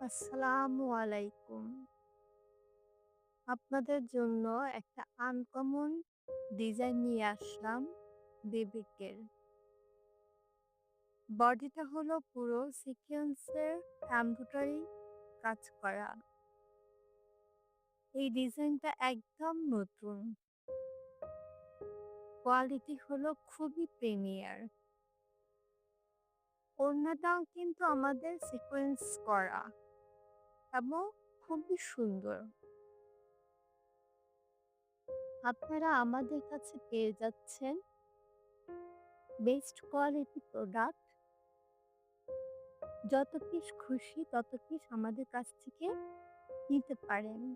আসসালামু আলাইকুম। আপনাদের জন্য একটা আনকমন ডিজাইন নিয়ে আসলাম বিবিকের। বডিটা হলো পুরো সিকোয়েন্সের এমব্রয়ডারি কাজ করা। এই ডিজাইনটা একদম নতুন। কোয়ালিটি হলো খুবই প্রিমিয়ার। ওড়নাটাও কিন্তু আমাদের সিকোয়েন্স করা এবং খুবই সুন্দর। আপনারা আমাদের কাছে পেয়ে যাচ্ছেন বেস্ট কোয়ালিটি প্রোডাক্ট। যত পিস খুশি তত পিস আমাদের কাছ থেকে নিতে পারেন।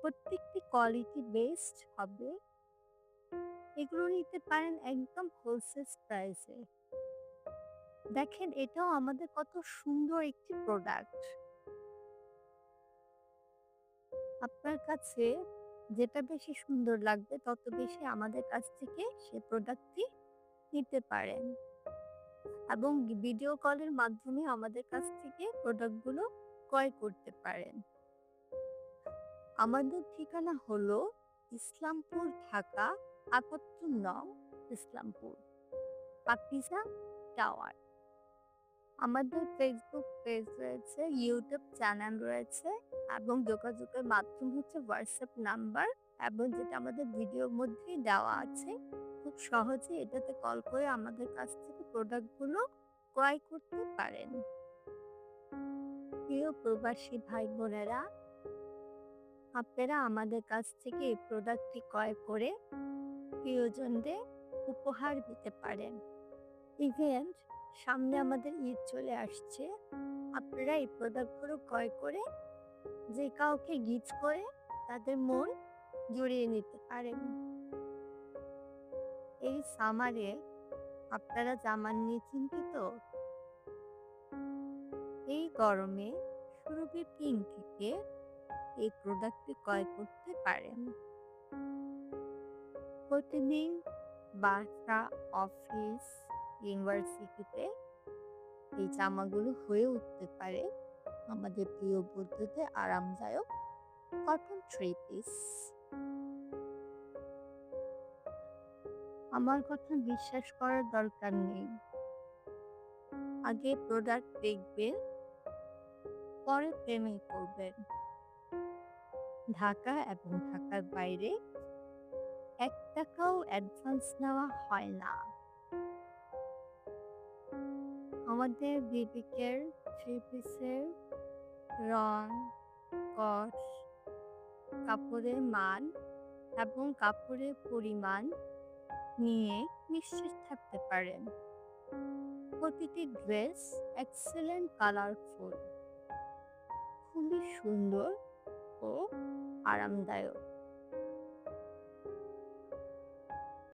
প্রত্যেকটি কোয়ালিটি বেস্ট হবে। এগুলো নিতে পারেন একদম হোলসেল প্রাইসে। দেখেন এটাও আমাদের কত সুন্দর একটি প্রোডাক্ট। আপনার কাছে যেটা বেশি সুন্দর লাগবে তত বেশি আমাদের কাছ থেকে সে প্রোডাক্টটি নিতে পারেন। এবং ভিডিও কলের মাধ্যমে আমাদের কাছ থেকে প্রোডাক্টগুলো ক্রয় করতে পারেন। আমাদের ঠিকানা হলো ইসলামপুর, ঢাকা একাত্তর নং ইসলামপুর, পাকিজা টাওয়ার। আমাদের ফেসবুক পেজ রয়েছে, ইউটিউব চ্যানেল রয়েছে এবং যোগাযোগের মাধ্যম হচ্ছে হোয়াটসঅ্যাপ নাম্বার এবং যেটা আমাদের ভিডিওর মধ্যেই দেওয়া আছে। খুব সহজেই এটাতে কল করে আমাদের কাছ থেকে প্রোডাক্টগুলো ক্রয় করতে পারেন। প্রিয় প্রবাসী ভাই বোনেরা, আপনারা আমাদের কাছ থেকে এই প্রোডাক্টটি ক্রয় করে প্রিয়জনদের উপহার দিতে পারেন। ইভেন্ট সামনে আমাদের ঈদ চলে আসছে। আপনারা এই প্রোডাক্টগুলো ক্রয় করে যে কাউকে গিফট করে তাদের মন জড়িয়ে নিতে পারেন। এই সামারে আপনারা জামা নিয়ে চিন্তিত? এই গরমে সুরভি পিঙ্ক থেকে এই প্রোডাক্টটি ক্রয় করতে পারেন। প্রতিদিন বাসা, অফিস, ইউনিভার্সিটিতে এই জামাগুলো হয়ে উঠতে পারে আমাদের প্রিয় বন্ধুদের আরামদায়ক কটন থ্রি পিস। আমার কথা বিশ্বাস করার দরকার নেই। আগে প্রোডাক্ট দেখবেন, পরে পেমেন্ট করবেন। ঢাকা এবং ঢাকার বাইরে এক টাকাও অ্যাডভান্স নেওয়া হয় না। আমাদের বিবিকের থ্রি পিসের রং, কস, কাপড়ের মান এবং কাপড়ের পরিমাণ নিয়ে নিশ্চিত থাকতে পারেন। প্রতিটি ড্রেস এক্সেলেন্ট কালারফুল। খুবই সুন্দর ও আরামদায়ক।